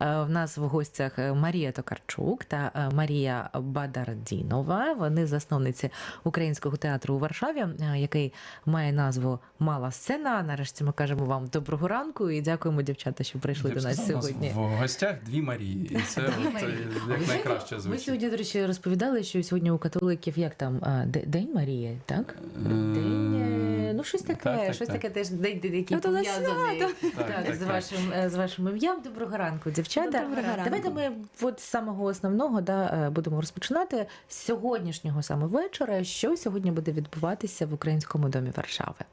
Е, В нас в гостях е, Марія Токарчук та е, Марія Бадардінова. Вони засновниці українського театру у Варшаві, який має назву Мала сцена. Нарешті ми кажемо вам доброго ранку і дякуємо, дівчата, що прийшли Я до нас сказав, у сьогодні. В гостях дві Марії. І це от, Марії. як найкраще звучить. сьогодні, до речі, розповідали, що сьогодні у католиків як там День Марії, так? День, е, ну щось таке, так, так, щось так. таке теж який Ну, то на пов'язаний свято. так, Так, так, з так. вашим е, з вашим ім'ям. Доброго ранку, дівчата. Доброго ранку. Давайте ми от з самого основного да, е, будемо розпочинати з сьогоднішнього саме вечора. Що сьогодні буде відбуватися в українському домі Варшави?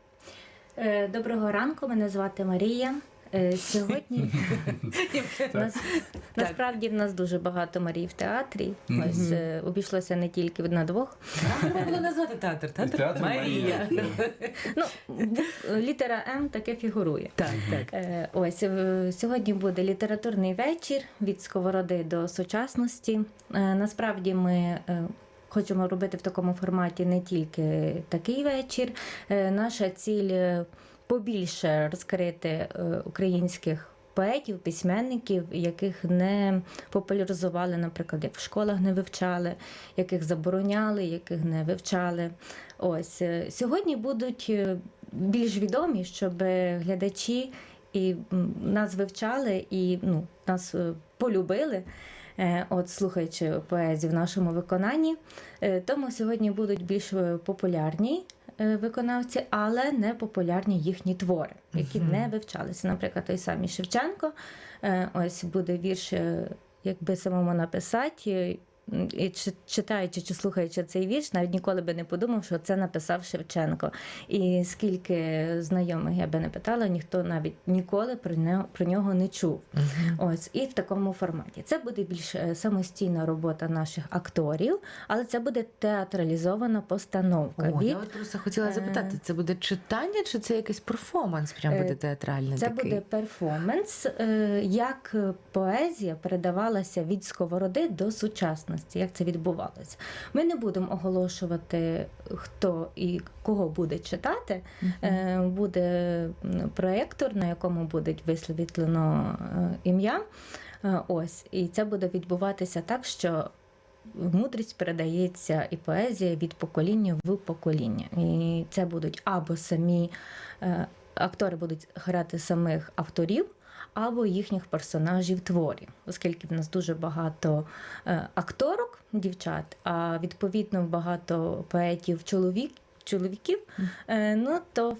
Е, Доброго ранку, мене звати Марія. Е, Сьогодні нас, насправді в нас дуже багато Марій в театрі. Ось е, обійшлося не тільки на двох. Треба було назвати театр. Театр, Театр Марія. Ну, бу- літера М таке фігурує. Так, так. Е, Ось е, сьогодні буде літературний вечір від сковороди до сучасності. Е, Насправді ми. е, Хочемо робити в такому форматі не тільки такий вечір. Е, Наша ціль е, побільше розкрити е, українських поетів, письменників, яких не популяризували, наприклад, як в школах не вивчали, яких забороняли, яких не вивчали. Ось е, сьогодні будуть е, більш відомі, щоб глядачі і нас вивчали і ну, нас полюбили. От слухаючи поезію в нашому виконанні, тому сьогодні будуть більш популярні виконавці, але не популярні їхні твори, які не вивчалися. Наприклад, той самий Шевченко. е, Ось буде вірш, е, якби самому написати. І чи- читаючи чи слухаючи цей вірш, навіть ніколи би не подумав, що це написав Шевченко. І скільки знайомих я би не питала, ніхто навіть ніколи про нього, про нього не чув. Ось і в такому форматі. Це буде більш е, самостійна робота наших акторів, але це буде театралізована постановка. О, від... я от просто хотіла е, запитати, це буде читання чи це якийсь перформанс? Прям буде Е, театральний Це такий? буде перформанс, як поезія передавалася від сковороди до сучасності, як це відбувалося. Ми не будемо оголошувати, хто і кого буде читати. Е, Буде проєктор, на якому буде висвітлено е, ім'я. Е, Ось, і це буде відбуватися так, що мудрість передається і поезія від покоління в покоління. І це будуть або самі актори будуть грати самих авторів. Або їхніх персонажів творів, оскільки в нас дуже багато е, акторок, дівчат, а відповідно багато поетів чоловік, чоловіків, е, ну то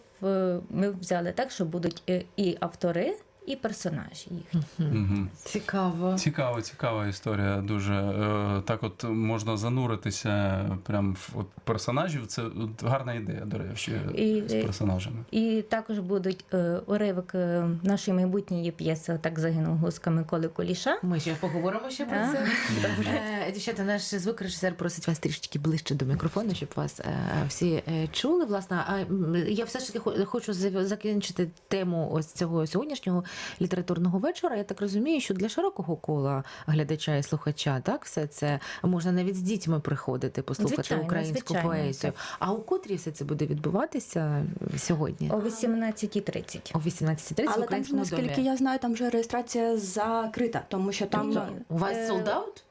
ми взяли так, що будуть е, і автори, і персонажі їхні. Мгм. Цікаво. Цікава, цікава історія. Дуже Е, так, от можна зануритися прям в от персонажів. Це от гарна ідея, до речі, І, з е, персонажами. І також будуть е, уривок нашої майбутньої п'єси Так загинув гуска Миколи Куліша. Ми ще поговоримо ще про А. це. Дівчата, наш звукорежисер просить вас трішечки ближче до мікрофону, щоб вас всі чули. Власне, а я все ж таки хочу закінчити тему ось цього сьогоднішнього літературного вечора. Я так розумію, що для широкого кола глядача і слухача, так все це можна навіть з дітьми приходити, послухати Звичайно, українську звичайно, поезію. А у котрій все це буде відбуватися сьогодні? О 18.30. О 18.30 в Але там, наскільки домі. я знаю, там вже реєстрація закрита, тому що там. Ні. У вас Е, sold out?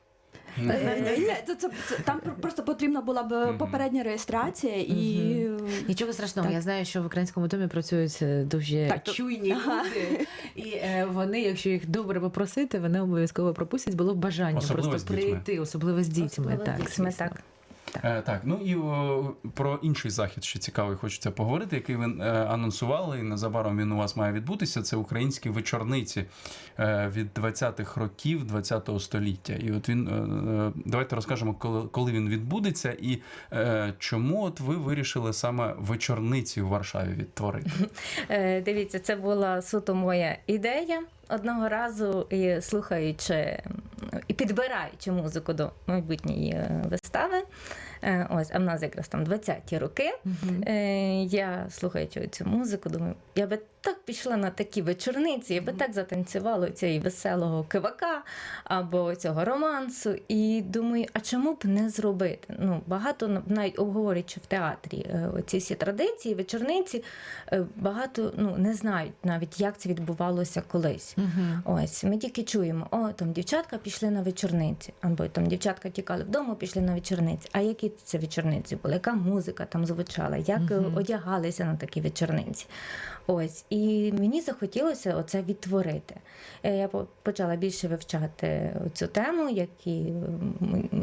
Е, Ні, це, це, це- там просто потрібна була б попередня реєстрація і. Нічого страшного, Так. я знаю, що в українському домі працюють е, дуже Так, чуйні люди, і е, вони, якщо їх добре попросити, вони обов'язково пропустять. Було б бажання Особливо просто прийти, особливо з дітьми. Особливо так, дітьми, звісно. Так. Е, так, ну і о, про інший захід ще цікавий хочеться поговорити, який ви е, анонсували, і незабаром він у вас має відбутися. Це українські вечорниці е, від 20-х років 20-го століття. І от він е, е, давайте розкажемо, коли, коли він відбудеться, і е, чому от ви вирішили саме вечорниці в Варшаві відтворити. Е, Дивіться, це була суто моя ідея. Одного разу і слухаючи підбираючи музику до майбутньої е, вистави, Ось, а в нас якраз там 20-ті роки. Е, Я слухаючи цю музику, думаю, я би так пішла на такі вечорниці, я би так затанцювала цієї веселого кивака або цього романсу. І думаю, а чому б не зробити? Ну, багато навіть обговорюючи в театрі е, оці всі традиції, вечорниці, е, багато ну, не знають навіть, як це відбувалося колись. Ось ми тільки чуємо, о, там дівчатка пішли на вечорниці, або там дівчатка тікали вдома, пішли на вечорниці. А які це вечорниці були? Яка музика там звучала? Як Мгм. одягалися на такі вечорниці? Ось і мені захотілося оце відтворити. Е, Я почала більше вивчати цю тему, які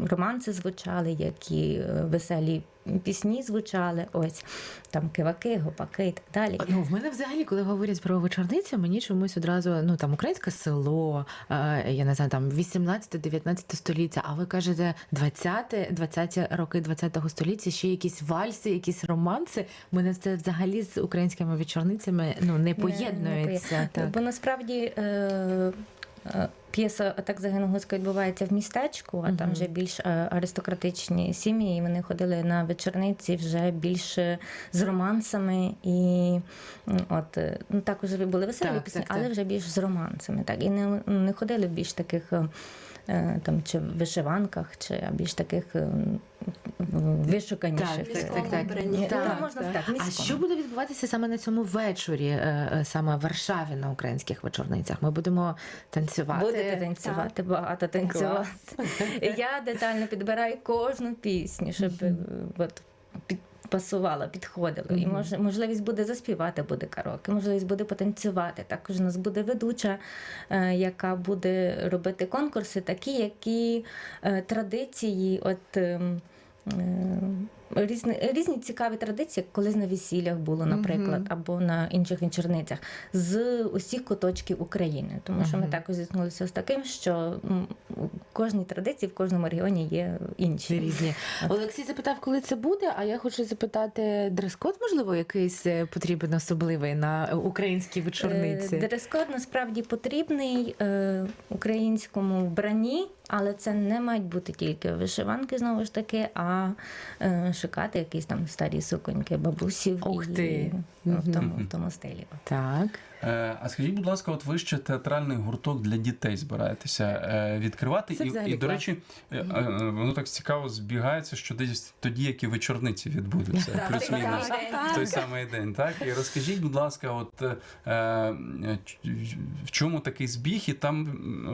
романси звучали, які е, веселі пісні звучали. Ось там киваки, гопаки і так далі. Ну, в мене взагалі, коли говорять про вечорницю, мені чомусь одразу ну там українське село, е, я не знаю, там 18-19 століття. А ви кажете 20 20 роки 20-го століття, ще якісь вальси, якісь романси. Мене це взагалі з українськими вечорницями ну не поєднується. Не- не так. Бо насправді е, е, п'єса так загинув Гуцька відбувається в містечку, а там вже більш е, аристократичні сім'ї, і вони ходили на вечорниці вже більше з романсами. І от е, ну також були веселі Так, пісні, так, так. але вже більш з романсами. Так і не, не ходили в більш таких. е, Там чи в вишиванках, чи більш таких е, м, вишуканіших. Так, так, так, так. Ну, Так, можна так. так, А що буде відбуватися саме на цьому вечорі, е, е, саме в Варшаві на українських вечорницях? Ми будемо танцювати. Будете танцювати, багато танцювати. Я детально підбираю кожну пісню, щоб е, от, під, пасувала, підходила. І мож, можливість буде заспівати, буде караоке, можливість буде потанцювати. Також у нас буде ведуча, е, яка буде робити конкурси, такі, які е, традиції, от. ем, е, Різні, різні цікаві традиції, як колись на весіллях було, наприклад, або на інших вечорницях з усіх куточків України. Тому що ми також зіткнулися з таким, що у кожній традиції в кожному регіоні є інші. Різні. Олексій запитав, коли це буде, а я хочу запитати, дрес-код, можливо, якийсь е, потрібен особливий на українській вечорниці? Е, Дрес-код насправді потрібний е, українському вбранні, але це не мають бути тільки вишиванки, знову ж таки, а шукати якісь там старі суконьки бабусів Ух і ну, в, тому, в тому стилі. Так. Е, А скажіть, будь ласка, от ви ще театральний гурток для дітей збираєтеся е, відкривати, Це і, і до речі, е, е, воно так цікаво збігається, що десь тоді, як і вечорниці відбудуться, плюс-мінус. В той самий день, так? І розкажіть, будь ласка, от е, е, в чому такий збіг, і там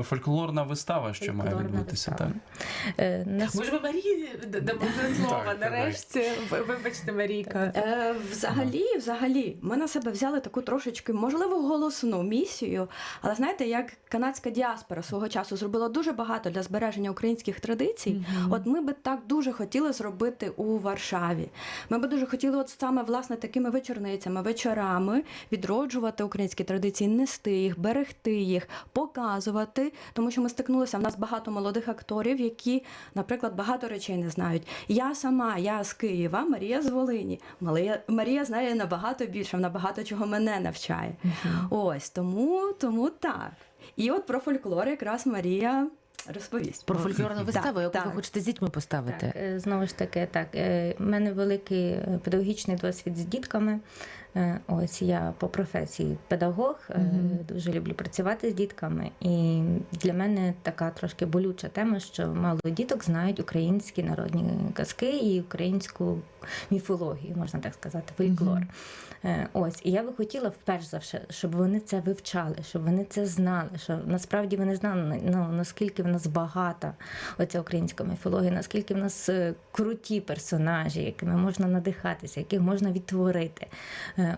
фольклорна вистава, що має відбутися, вистава. так? Е, нас- Може, ви Марії дамо слово Так, нарешті. Вибачте, Марійка. Е, взагалі, взагалі, ми на себе взяли таку трошечки, можливо, голосну місію. Але знаєте, як канадська діаспора свого часу зробила дуже багато для збереження українських традицій. От ми би так дуже хотіли зробити у Варшаві. Ми би дуже хотіли, от саме власне такими вечорницями, вечорами відроджувати українські традиції, нести їх, берегти їх, показувати. Тому що ми стикнулися. В нас багато молодих акторів, які, наприклад, багато речей не знають. Я сама, я з Києва, Марія з Волині. Марія, Марія знає набагато більше, вона багато чого мене навчає. Ось тому, тому так. І от про фольклор якраз Марія розповість. Про фольклорну виставу, яку так. ви хочете з дітьми поставити. Так, е, знову ж таки, так. в У мене великий е, педагогічний досвід з дітками. Е, Ось я по професії педагог, Мгм. дуже люблю працювати з дітками. І для мене така трошки болюча тема, що мало діток знають українські народні казки і українську міфологію, можна так сказати, фольклор. Е, Ось, і я би хотіла вперше за все, щоб вони це вивчали, щоб вони це знали. Що насправді вони знали ну, наскільки в нас багата оця українська міфологія, наскільки в нас круті персонажі, якими можна надихатися, яких можна відтворити.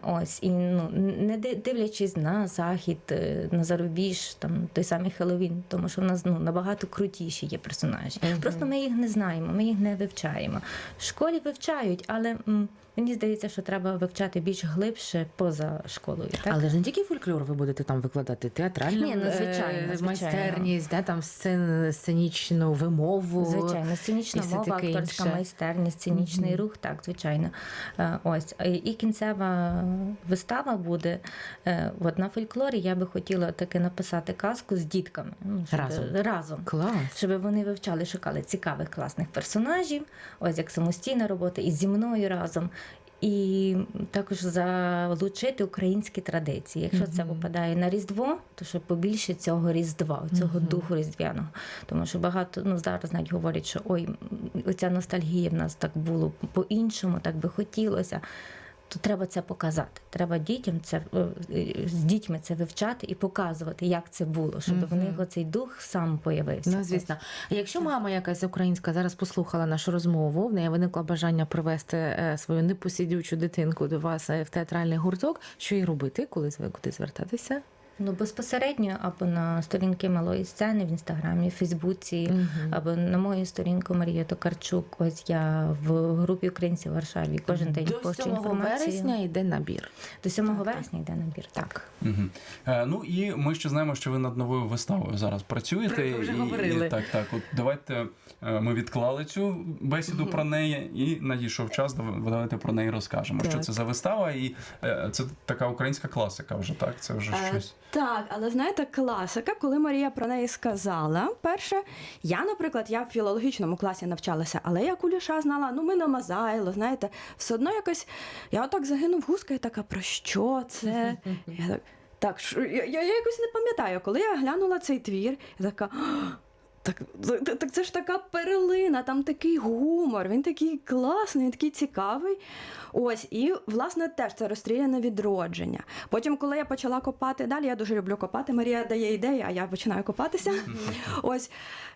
Ось і ну не дивлячись на захід, е, на зарубіж, там той самий Хеллоуін, тому що в нас ну набагато крутіші є персонажі. Мгм. Просто ми їх не знаємо, ми їх не вивчаємо. В школі вивчають, але м, Мені здається, що треба вивчати більш глибше поза школою. Так? Але ж не тільки фольклор ви будете там викладати, театральну Ні, ну, звичайно, е, звичайно. майстерність, да, там сцен, сценічну вимову. Звичайно, сценічна мова, акторська інше. майстерність, сценічний Мгм. рух, так, звичайно. Е, Ось. І кінцева вистава буде. Е, От на фольклорі я би хотіла таки написати казку з дітками. Ну, щоб- Разом. разом. Клас. Щоб вони вивчали, шукали цікавих класних персонажів, ось як самостійна робота, і зі мною разом. І також залучити українські традиції. Якщо це попадає на Різдво, то щоб побільше цього Різдва, цього Мгм. духу різдвяного. Тому що багато ну зараз навіть говорять, що ой, оця ностальгія в нас так було по-іншому, так би хотілося. То треба це показати. Треба дітям це е, е, з дітьми це вивчати і показувати, як це було, щоб в них оцей дух сам появився. Ну, звісно. А Якщо мама якась українська зараз послухала нашу розмову, в неї виникло бажання привезти е, свою непосідючу дитинку до вас в театральний гурток, що їй робити, коли куди звертатися? Ну, безпосередньо або на сторінки малої сцени в інстаграмі, Фейсбуці, Мгм. або на мою сторінку Марія Токарчук. Ось я в групі українців в Варшаві кожен день До 7 інформацію. вересня йде набір. До 7 Так, так. вересня йде набір. Так. Угу. Е, ну і ми ще знаємо, що ви над новою виставою зараз працюєте. Так, вже і, говорили. І, так, так. От давайте е, ми відклали цю бесіду про неї, і надійшов час. дав- Давайте про неї розкажемо. Що це за вистава, і е, це така українська класика вже так. Це вже Е, щось. Так, але знаєте, класика, коли Марія про неї сказала, перше, я, наприклад, я в філологічному класі навчалася, але я куліша знала, ну ми на Мазайло, знаєте, все одно якось. Я отак загинув гуска і така, про що це? Я так, так, я, я, я якось не пам'ятаю, коли я глянула цей твір, я така. «А, Так, так, так це ж така перлина, там такий гумор, він такий класний, він такий цікавий. Ось, і власне теж це розстріляне відродження. Потім, коли я почала копати далі, я дуже люблю копати. Марія дає ідеї, а я починаю копатися. Ось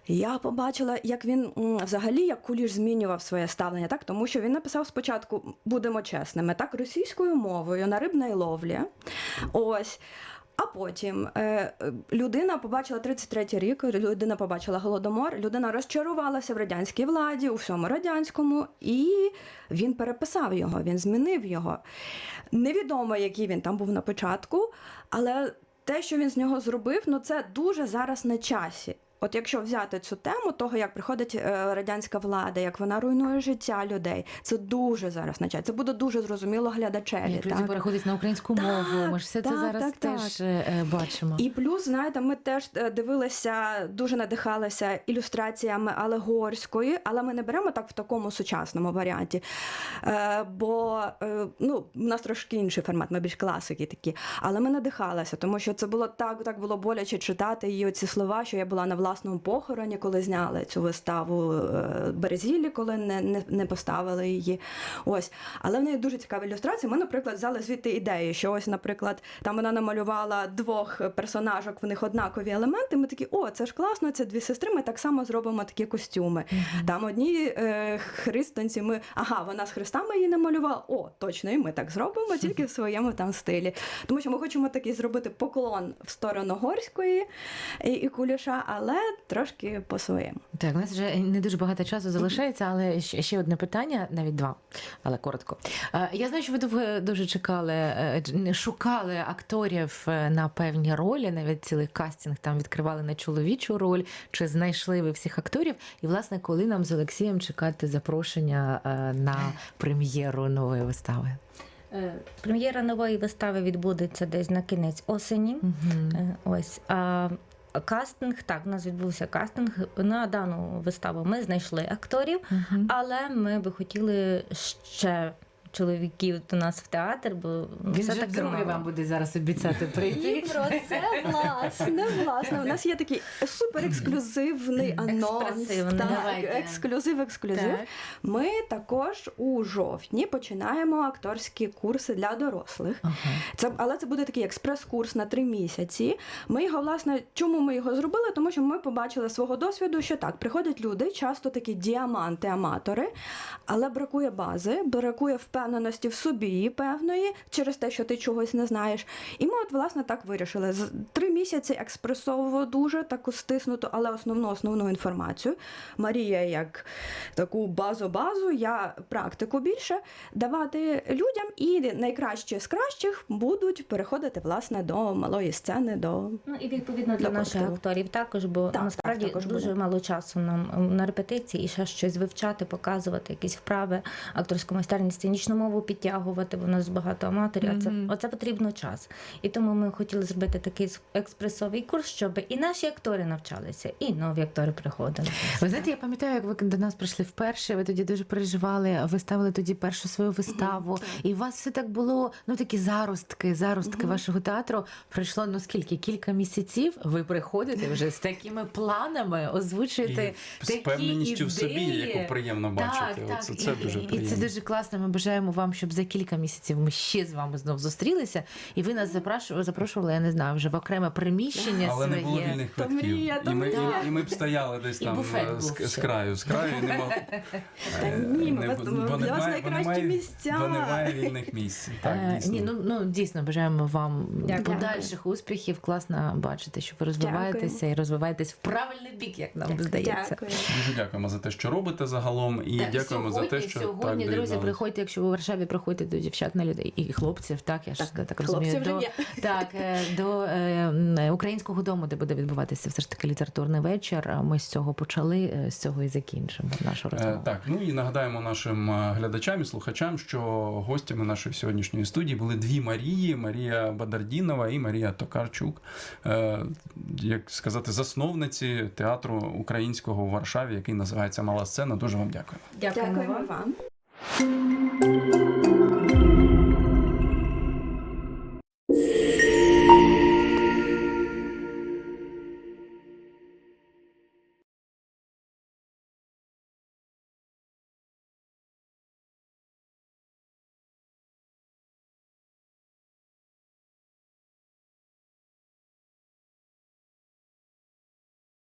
я побачила, як він взагалі як куліш змінював своє ставлення, так тому що він написав спочатку, будемо чесними, так російською мовою на рибній ловлі. Ось. А потім е, е, людина побачила 33-й рік, людина побачила голодомор, людина розчарувалася в радянській владі, у всьому радянському, і він переписав його, він змінив його. Невідомо, який він там був на початку, але те, що він з нього зробив, ну це дуже зараз на часі. От якщо взяти цю тему того, як приходить е, радянська влада, як вона руйнує життя людей, це дуже зараз на часі. Це буде дуже зрозуміло глядачеві. Як люди переходять на українську Так, мову. Ми ж все це зараз так, теж е, е, бачимо. І плюс, знаєте, ми теж дивилися, дуже надихалися ілюстраціями Алегорської, але ми не беремо так в такому сучасному варіанті. Бо ну, у нас трошки інший формат, ми більш класики такі. Але ми надихалися, тому що це було так, так було боляче читати її оці слова, що я була на власному похороні, коли зняли цю виставу е, Березілі, коли не, не, не поставили її. Ось. Але в неї дуже цікаві ілюстрації. Ми, наприклад, взяли звідти ідеї, що ось, наприклад, там вона намалювала двох персонажок, в них однакові елементи. Ми такі, о, це ж класно, це дві сестри. Ми так само зробимо такі костюми. Там одні е, христонці, ми ага, вона з хрестами її намалювала. О, точно, і ми так зробимо, тільки в своєму там стилі. Тому що ми хочемо такий зробити поклон в сторону горської і, і куліша, але трошки по-своєму. Так, у нас вже не дуже багато часу залишається, але ще ще одне питання, навіть два, але коротко. Е, Я знаю, що ви довго дуже чекали, е, шукали акторів е, на певні ролі, навіть цілий кастинг там відкривали на чоловічу роль. Чи знайшли ви всіх акторів? І, власне, коли нам з Олексієм чекати запрошення на прем'єру нової вистави? Прем'єра нової вистави відбудеться десь на кінець осені. Е, Ось. А кастинг, так, у нас відбувся кастинг. На дану виставу ми знайшли акторів, але ми би хотіли ще чоловіків до нас в театр, бо Він все таки другий вам буде зараз обіцяти прийти. І про це власне, власне. У нас є такий суперексклюзивний анонс. Так, ексклюзив, ексклюзив. Так. Ми також у жовтні починаємо акторські курси для дорослих. Ага. Це, але це буде такий експрес-курс на три місяці. Ми його, власне, чому ми його зробили? Тому що ми побачили свого досвіду, що так, приходять люди, часто такі діаманти-аматори, але бракує бази, бракує впевненості невпевненості в собі певної через те, що ти чогось не знаєш. І ми, от, власне, так вирішили. З- Три місяці експресово дуже таку стиснуту, але основну основну інформацію. Марія як таку базу-базу, я практику більше давати людям, і найкращі з кращих будуть переходити власне до малої сцени, до Ну і відповідно для Для наших колективу. акторів також, бо Так, насправді так, також дуже буде. мало часу нам на репетиції і ще щось вивчати, показувати, якісь вправи, акторську майстерність, сценічну мову підтягувати, бо у нас багато аматорів. А це оце потрібно час. І тому ми хотіли зробити такий експресовий курс, щоб і наші актори навчалися, і нові актори приходили. Ви знаєте, я пам'ятаю, як ви до нас прийшли вперше. Ви тоді дуже переживали. Ви ставили тоді першу свою виставу, і у вас все так було. Ну такі заростки, заростки вашого театру. Пройшло ну скільки? Кілька місяців. Ви приходите вже з такими планами, озвучуєте І з такі впевненістю в собі, яку приємно бачити. Оце це і, дуже і це дуже класно. Ми бажаємо вам, щоб за кілька місяців ми ще з вами знов зустрілися, і ви нас запрошували, запрошували, я не знаю, вже в окреме приміщення Але своє. не було вільних То квитків. мрія, то і, ми, і, і ми б стояли десь І там е, з, з краю, з краю і не мог. Та ні, ми Не- вас- бо для вас найкращі місця. Бо немає вільних місць. Так, Е, дійсно. Ні, ну, ну дійсно бажаємо вам Дякую. подальших успіхів. Класно бачити, що ви розвиваєтеся і розвиваєтесь в правильний бік, як нам здається. Дякую. Дуже дякуємо за те, що робите загалом, і Так, дякуємо сьогодні, за те, що сьогодні, так друзі, приходьте, якщо у Варшаві приходьте до дівчат на людей і хлопців, так я ж так, так розумію. вже До, є. так, е, до е, українського дому, де буде відбуватися все ж таки літературний вечір. Ми з цього почали, е, з цього і закінчимо нашу Е. Так, ну і нагадаємо нашим е, глядачам і слухачам, що гостями нашої сьогоднішньої студії були дві Марії: Марія Бадардінова і Марія Токарчук, Е, як сказати, засновниці театру українського у Варшаві, який називається Мала сцена. Дуже вам дякую. Дякуємо Дякуємо вам. うん。